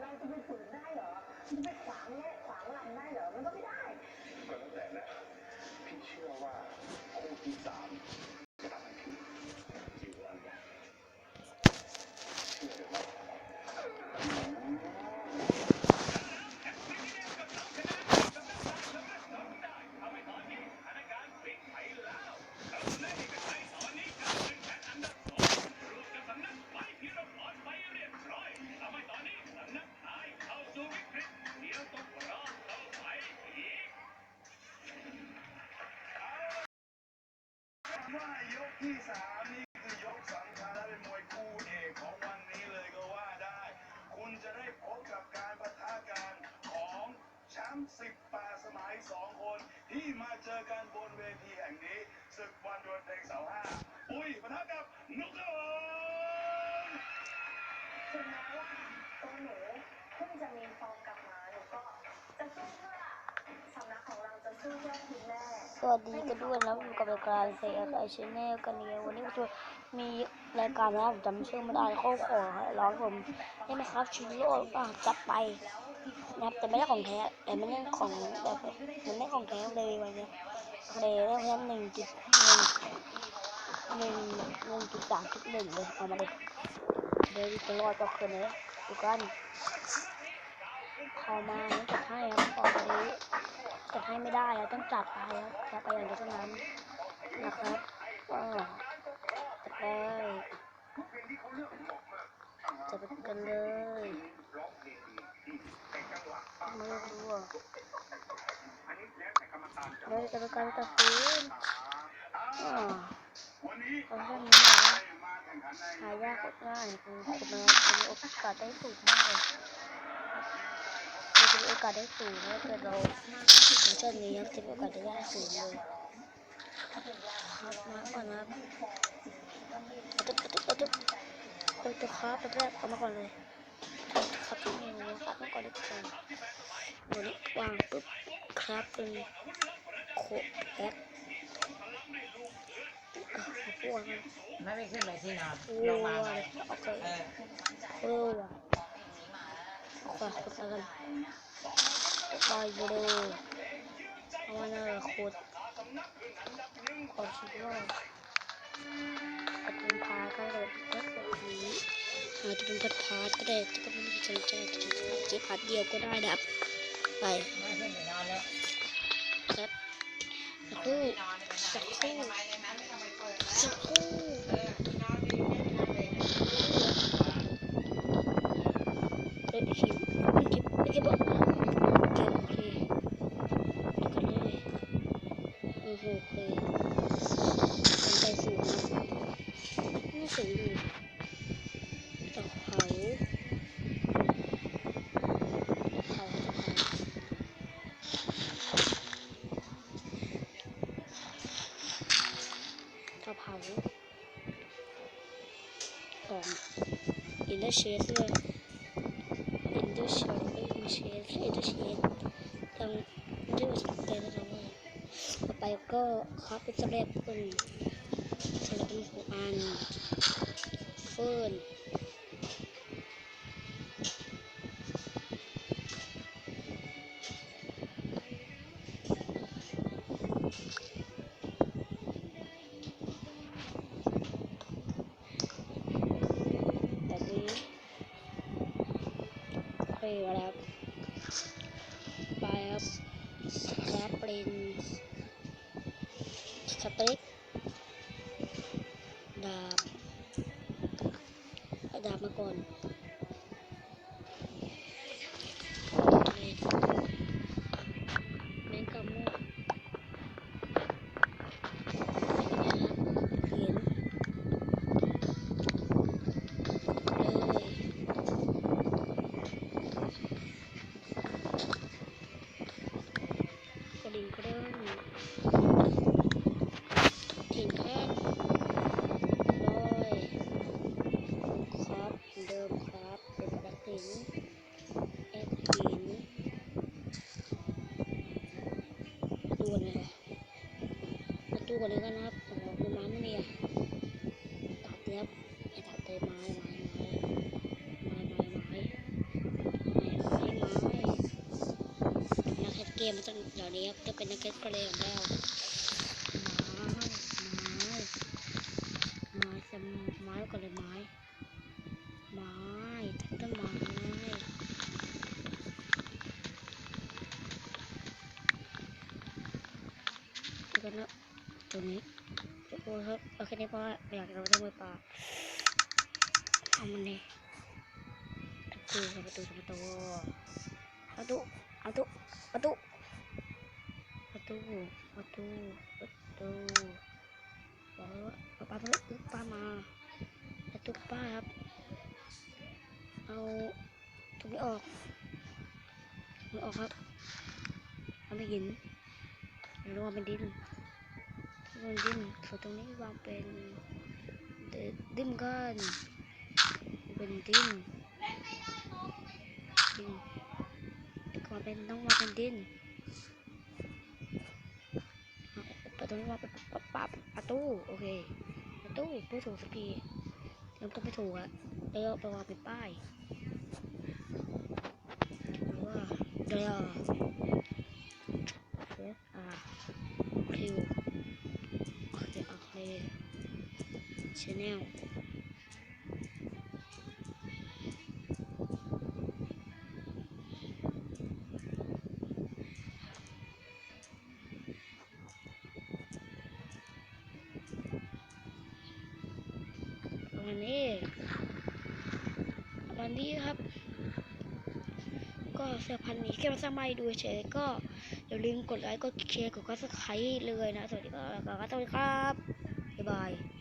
เราจะไปฝืนได้เหรอจะไปขวางแยกขวางลำได้เหรอ มันก็ไม่ได้ ที่สามนี่คือยกสำคัญและเป็นมวยคู่เอกของวันนี้เลยก็ว่าได้ คุณจะได้พบกับการปะทะกันของแชมป์สิบปดสมัยสองคน ที่มาเจอกันบนเวทีแห่งนี้ศึกวันดวลเพลงเสาห้าอุ้ยปะทะกับนุกเกอร์ถึงแม้ว่าตัวหนูเพิ่งจะมีฟอร์มกลับมาหนูก็จะสู้เพื่อสำนักของเราจะสู้เพื่อคุณแม่ สวัสดีกันด้วยนะอยู่กับรายการเซียไอชแนลกันเนี่ยวันนี้ผมจะมีรายการนะผมจำชื่อไม่ได้เขาขอให้ร้องผมนี่นะครับชิโร่อะจับไปนะครับแต่ไม่ได้ของแท้แต่ไม่ได้ของแบบมันไม่ของแท้เลยวันนี้เลยได้แค่หนึ่งจุดหนึ่งหนึ่งหนึ่งจุดสามจุดหนึ่งเลยเอามาเลยเดี๋ยวจะรอดก็คืนนี้ดูกันเอมาแล้วจะให้ครับตอนนี้ จะให้ไม่ได้อะต้องจัดไปครับจัดไปอย่างเดียวเท่านั้นนะครับก็จัดไปจัดไปกันเลยร้องเพลงดีที่แต่จังหวะไม่รู้อะอันเราจะไปการตัดสินอ่าอ่าวันนี้เอาเรื่องนี้นะมาแข่งขันหายากกดง่ายคือคุณมีโอกาสได้สูงมากเลย จะมีโอกาสได้สูงถ้าเกิดเราอย่างเช่นนี้ครับจะมีโอกาสได้สูงเลยครับมาก่อนนะครับเอาตุ๊บตุ๊บตุ๊บตุ๊บครับตัวแรกเอามาก่อนเลยครับที่นี่นะครับมาก่อนเลยก่อนวันนี้วางปุ๊บครับเป็นโคแอคอะขอพูดกันไม่ไปขึ้นไปที่นอนลงมาไหมยโอเคเออเออว่ะเอา ขวาขุดแล้วกันลอยไปเลยเอามาเลยขุดขอชิดว่ากระตุ้นพาก็เลยก็แบบนี้อาจจะเป็นพัดพาก็ได้จะก็ไม่ได้สนใจจะพัดเดียวก็ได้ดับไปไม่ขึ้นไปนอนแล้วครับสักครู่สักครู่สักครู่ อินเดอร์เชสเลยอินเดอร์เชนเอ้ยไม่เชนอินเดอร์เชนทำไม่ได้ภาษาอังกฤษนะครับว่าต่อไปก็คับเป็นสแลบเป็นสแลบเป็นหัวอันเฟิร์น โอเคแล้วไปครับแล้วเป็นสเต็กดาบดาบมาก่อน เกมมันจะเดี๋ยวนี้ครับจะเป็นนักเก็ตก็เลยของแล้วไม้ไม้ไม้จะไม้ก่อนเลยไม้ไม้ต้นไม้ก็นะตรงนี้โอ้โหครับโอเคนี่เพราะว่าอยากจะไปทำมือปลาเอามันเลยประตูประตูประตูประตูประตูประตู ประตูประตูบอกเลยว่าเอาปลามาเลยปลามาประตูปลาครับ เอาตรงนี้ออกมันออกครับเอาไม่หินหรือว่าเป็นดินถ้าเป็นดินส่วนตรงนี้วางเป็นดินกันเป็นดินดินวก็เป็นต้องวางเป็นดิน เอาประตูนี้วาป็นปปประตูโอเคประตูไม่ถูกสักทียังต้องไปถูกอะแล้วไปวางเป็นป้ายหรือว่าเดี๋ยวเอสอาร์คิวโอเคโอเคชแนลันนี้ครับ ก็เสื้อพันนี้แค่มาสร้างมาให้ดูเฉยก็อย่าลืมกดไลค์กดแชร์กดซับสไครต์เลยนะ สวัสดีครับสวัสดีครับ บ๊ายบาย